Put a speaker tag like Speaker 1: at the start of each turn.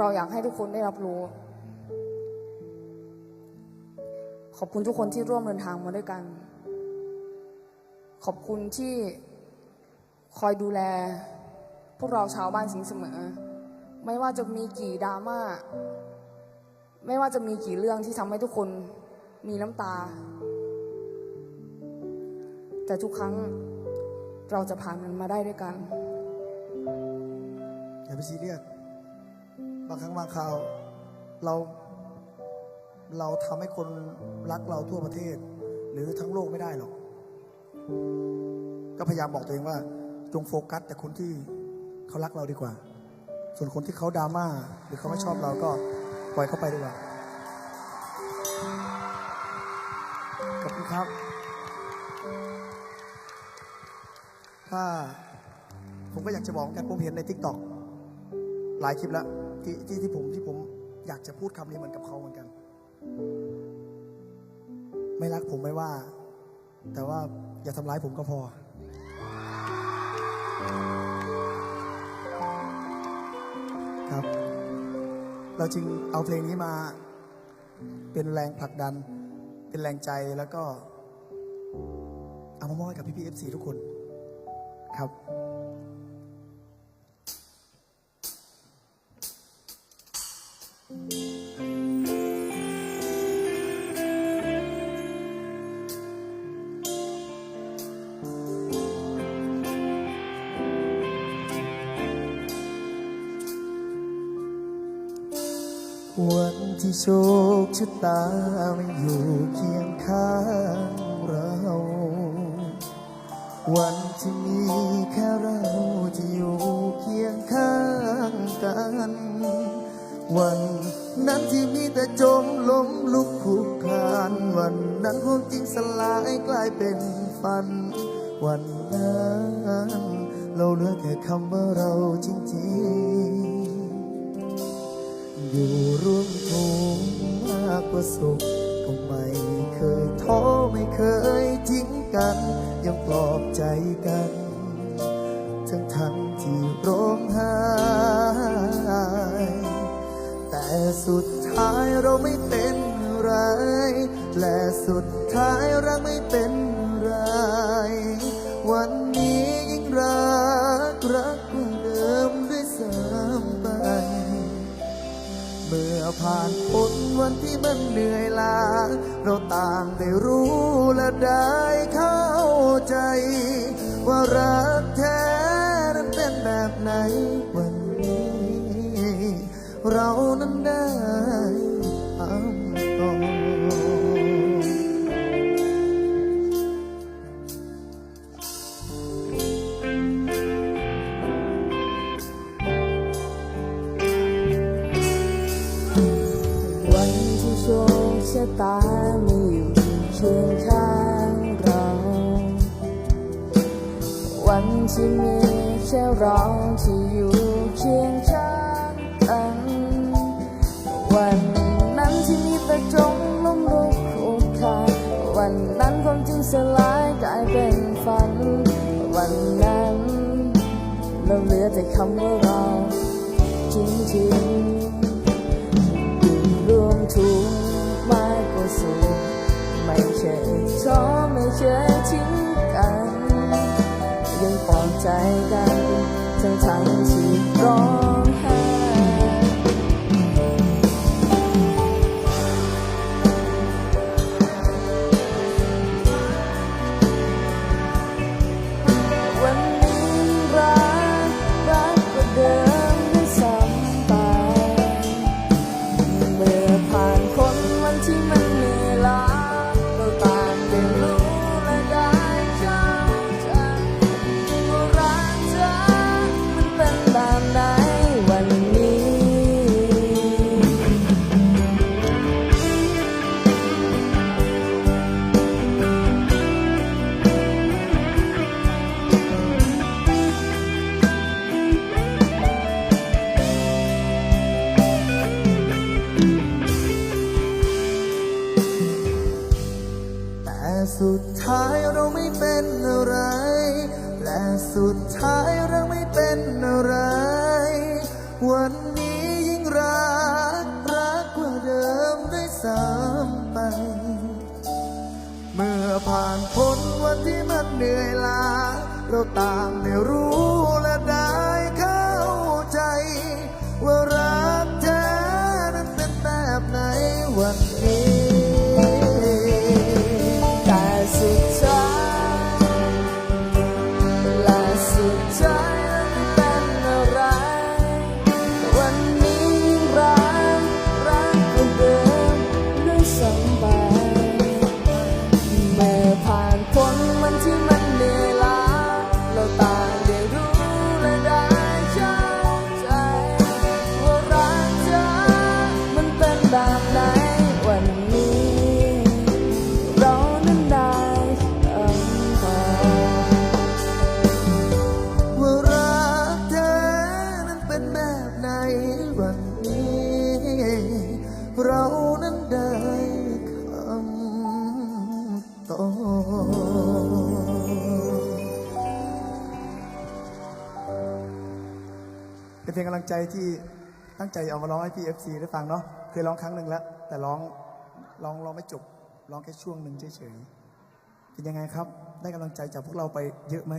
Speaker 1: เราอยากให้ทุกคนได้รับรู้ ขอบคุณทุกคนที่ร่วมเดินทางมาด้วยกัน ขอบคุณที่คอยดูแล พวกเราชาวบ้านสิงเสมอ ไม่ว่าจะมีกี่ดราม่า ไม่ว่าจะมีกี่เรื่องที่ทำให้ทุกคนมีน้ำตา แต่ทุกครั้งเราจะผ่านมันมาได้ด้วยกัน
Speaker 2: อย่าไปซีเรียส บางครั้งบางคราว เราเราทำให้คนรักเราทั่วประเทศ หรือทั้งโลกไม่ได้หรอก ก็พยายามบอกตัวเองว่า จงโฟกัส แต่คนที่เขารักเราดีกว่า ส่วนคนที่เขาดราม่าหรือเขาไม่ชอบเราก็ปล่อยเขาไปดีกว่าขอบคุณครับ ถ้าผมก็อยากจะบอกกันผมเห็นในทิกตอกหลายคลิปแล้ว ที่ที่ที่ผมที่ผมอยากจะพูดคำนี้เหมือนกับเขาเหมือนกัน ไม่รักผมไม่ว่า แต่ว่าอย่าทำร้ายผมก็พอ ครับ เราจึงเอาเพลงนี้มา เป็นแรงผลักดัน เป็นแรงใจแล้วก็ เอามามอบให้กับพี่พีเอฟซีทุกคนครับ วันที่โชคชะตาไม่อยู่เคียงข้างเรา วันที่มีแค่เราที่อยู่เคียงข้างกัน วันนั้นที่มีแต่จมล้มลุกคุกคานวันนั้นความจริงสลายกลายเป็นฝัน วันนั้นเราเหลือแค่คำว่าเราจริงๆอยู่ ว่าสุขก็ไม่เคยท้อไม่เคยทิ้งกัน ยังปลอบใจกัน ทั้งทั้งที่ร้องไห้แต่สุดท้ายเราไม่เป็นไร และสุดท้ายรักไม่เป็นาต่างได้รู้และได้เข้าใจ ว่ารักแท้นั้นเป็นแบบไหนวันนี้ เรานั้นได้ทำต่อ
Speaker 1: วันที่โชคชะตาไม่อยู่ เคียงข้างเรา วันที่มีแค่เราที่อยู่เคียงข้างกัน วันนั้นที่มีแต่จมล้มลุกคลุกคลานวันนั้นความจริงสลายกลายเป็นฝัน วันนั้นเราเหลือแต่คำว่าเราจริงๆ ยท้อไท้ายเราไม่เป็น
Speaker 2: อะไร และสุดท้ายเราไม่เป็นอะไร วันนี้ยิ่งรั
Speaker 1: ก
Speaker 2: รักกว่าเดิมได้ซ้ำไป เมื่อผ่านพ้นวันที่มันเหนื่อยล้าเราต่างได้รู้และได้เข้าใจ ว่ารักแท้
Speaker 1: นั้นเป็นแบบไหนวัน ตเป็นเพลงกำลังใจที่ตั้งใจเอามาร้องให้พี่เอฟซีได้ฟังเนาะเคยร้องครั้งหนึ่งแล้ว แต่ร้องร้องร้องไม่จบร้องแค่ช่วงหนึ่งเฉยๆเป็นยังไงครับ ได้กำลังใจจากพวกเราไปเยอะไหม